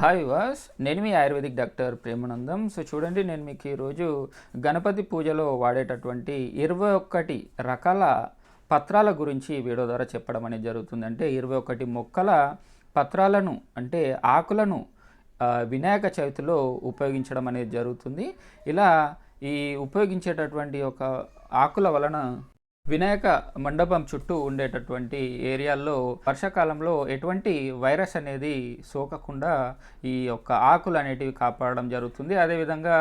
Hi వాస్ నేను మీ ఆయుర్వేదిక్ డాక్టర్ ప్రేమానందం. సో చూడండి నేను మీకు ఈరోజు గణపతి పూజలో వాడేటటువంటి ఇరవై ఒక్కటి రకాల పత్రాల గురించి వీడియో ద్వారా చెప్పడం అనేది జరుగుతుంది. అంటే ఇరవై ఒకటి మొక్కల పత్రాలను అంటే ఆకులను వినాయక చవితిలో ఉపయోగించడం అనేది జరుగుతుంది. ఇలా ఈ ఉపయోగించేటటువంటి ఒక ఆకుల వలన వినాయక మండపం చుట్టూ ఉండేటటువంటి ఏరియాల్లో వర్షాకాలంలో ఎటువంటి వైరస్ అనేది సోకకుండా ఈ యొక్క ఆకులు అనేటివి కాపాడడం జరుగుతుంది. అదేవిధంగా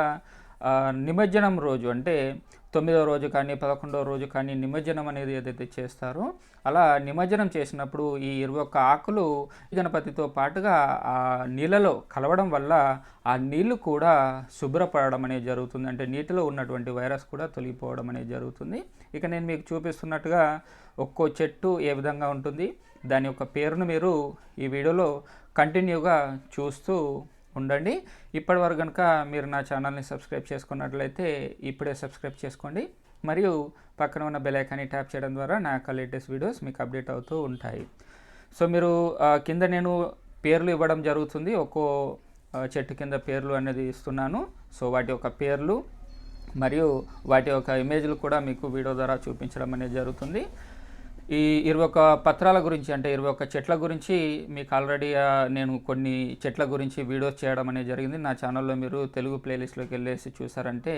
నిమజ్జనం రోజు అంటే తొమ్మిదవ రోజు కానీ పదకొండవ రోజు కానీ నిమజ్జనం అనేది ఏదైతే చేస్తారో అలా నిమజ్జనం చేసినప్పుడు ఈ ఇరవై ఒక్క ఆకులు గణపతితో పాటుగా ఆ నీళ్ళలో కలవడం వల్ల ఆ నీళ్ళు కూడా శుభ్రపడడం అనేది జరుగుతుంది. అంటే నీటిలో ఉన్నటువంటి వైరస్ కూడా తొలగిపోవడం అనేది జరుగుతుంది. ఇక నేను మీకు చూపిస్తున్నట్టుగా ఒక్కో చెట్టు ఏ విధంగా ఉంటుంది దాని యొక్క పేరును మీరు ఈ వీడియోలో కంటిన్యూగా చూస్తూ ఉండండి. ఇప్పటి వరకు కనుక మీరు నా ఛానల్ని సబ్స్క్రైబ్ చేసుకున్నట్లయితే ఇప్పుడే సబ్స్క్రైబ్ చేసుకోండి. మరియు పక్కన ఉన్న బెలైకాన్ని ట్యాప్ చేయడం ద్వారా నా యొక్క లేటెస్ట్ వీడియోస్ మీకు అప్డేట్ అవుతూ ఉంటాయి. సో మీరు కింద నేను పేర్లు ఇవ్వడం జరుగుతుంది. ఒక్కో చెట్టు కింద పేర్లు అనేది ఇస్తున్నాను. సో వాటి యొక్క పేర్లు మరియు వాటి యొక్క ఇమేజ్లు కూడా మీకు వీడియో ద్వారా చూపించడం అనేది జరుగుతుంది. ఈ ఇరవై ఒక్క పత్రాల గురించి అంటే ఇరవై ఒక్క చెట్ల గురించి మీకు ఆల్రెడీ నేను కొన్ని చెట్ల గురించి వీడియోస్ చేయడం అనేది జరిగింది. నా ఛానల్లో మీరు తెలుగు ప్లేలిస్ట్లోకి వెళ్ళేసి చూసారంటే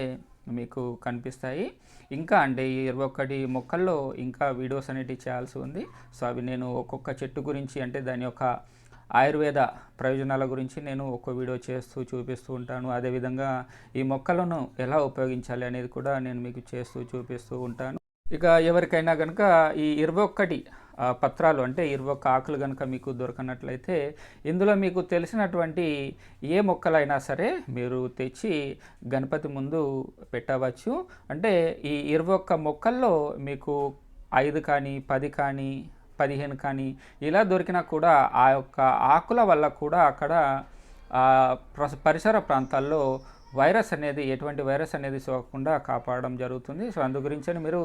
మీకు కనిపిస్తాయి. ఇంకా అంటే ఈ ఇరవై ఒక్కటి మొక్కల్లో ఇంకా వీడియోస్ అనేటివి చేయాల్సి ఉంది. సో అవి నేను ఒక్కొక్క చెట్టు గురించి అంటే దాని యొక్క ఆయుర్వేద ప్రయోజనాల గురించి నేను ఒక్కో వీడియో చేస్తూ చూపిస్తూ ఉంటాను. అదేవిధంగా ఈ మొక్కలను ఎలా ఉపయోగించాలి అనేది కూడా నేను మీకు చేస్తూ చూపిస్తూ ఉంటాను. ఇక ఎవరికైనా కనుక ఈ ఇరవై ఒక్కటి పత్రాలు అంటే ఇరవై ఒక్క ఆకులు కనుక మీకు దొరకనట్లయితే ఇందులో మీకు తెలిసినటువంటి ఏ మొక్కలైనా సరే మీరు తెచ్చి గణపతి ముందు పెట్టవచ్చు. అంటే ఈ ఇరవై ఒక్క మొక్కల్లో మీకు ఐదు కానీ పది కానీ పదిహేను కానీ ఇలా దొరికినా కూడా ఆ యొక్క ఆకుల వల్ల కూడా అక్కడ పరిసర ప్రాంతాల్లో వైరస్ అనేది ఎటువంటి వైరస్ అనేది సోకకుండా కాపాడడం జరుగుతుంది. సో అందు గురించి మీరు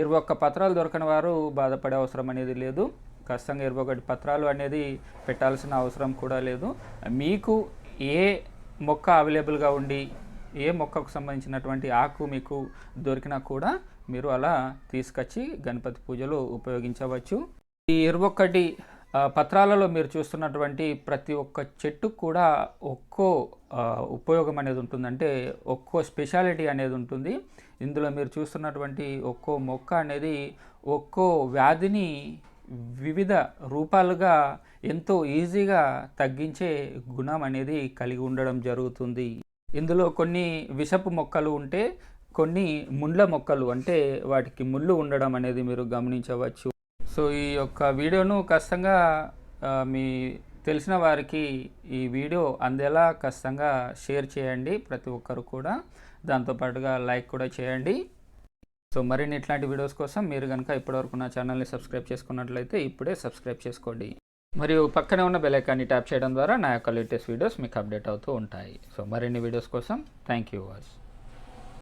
ఇరవై ఒక్క పత్రాలు దొరకని వారు బాధపడే అవసరం అనేది లేదు. ఖచ్చితంగా ఇరవై ఒకటి పత్రాలు అనేది పెట్టాల్సిన అవసరం కూడా లేదు. మీకు ఏ మొక్క అవైలబుల్గా ఉండి ఏ మొక్కకు సంబంధించినటువంటి ఆకు మీకు దొరికినా కూడా మీరు అలా తీసుకొచ్చి గణపతి పూజలో ఉపయోగించవచ్చు. ఈ ఇరవై పత్రాలలో మీరు చూస్తున్నటువంటి ప్రతి ఒక్క చెట్టు కూడా ఒక్కో ఉపయోగం అనేది ఉంటుంది అంటే ఒక్కో స్పెషాలిటీ అనేది ఉంటుంది. ఇందులో మీరు చూస్తున్నటువంటి ఒక్కో మొక్క అనేది ఒక్కో వ్యాధిని వివిధ రూపాలుగా ఎంతో ఈజీగా తగ్గించే గుణం అనేది కలిగి ఉండడం జరుగుతుంది. ఇందులో కొన్ని విషపు మొక్కలు ఉంటే కొన్ని ముండ్ల మొక్కలు అంటే వాటికి ముళ్ళు ఉండడం అనేది మీరు గమనించవచ్చు. సో ఈ యొక్క వీడియోను ఖచ్చితంగా మీ తెలిసిన వారికి ఈ వీడియో అందేలా ఖచ్చితంగా షేర్ చేయండి ప్రతి ఒక్కరు కూడా. దాంతోపాటుగా లైక్ కూడా చేయండి. సో మరిన్ని ఇట్లాంటి వీడియోస్ కోసం మీరు కనుక ఇప్పటివరకు నా ఛానల్ని సబ్స్క్రైబ్ చేసుకున్నట్లయితే ఇప్పుడే సబ్స్క్రైబ్ చేసుకోండి. మరియు పక్కనే ఉన్న బెల్ ఐకాన్ని ట్యాప్ చేయడం ద్వారా నా యొక్క లేటెస్ట్ వీడియోస్ మీకు అప్డేట్ అవుతూ ఉంటాయి. సో మరిన్ని వీడియోస్ కోసం థ్యాంక్ యూ వాచ్.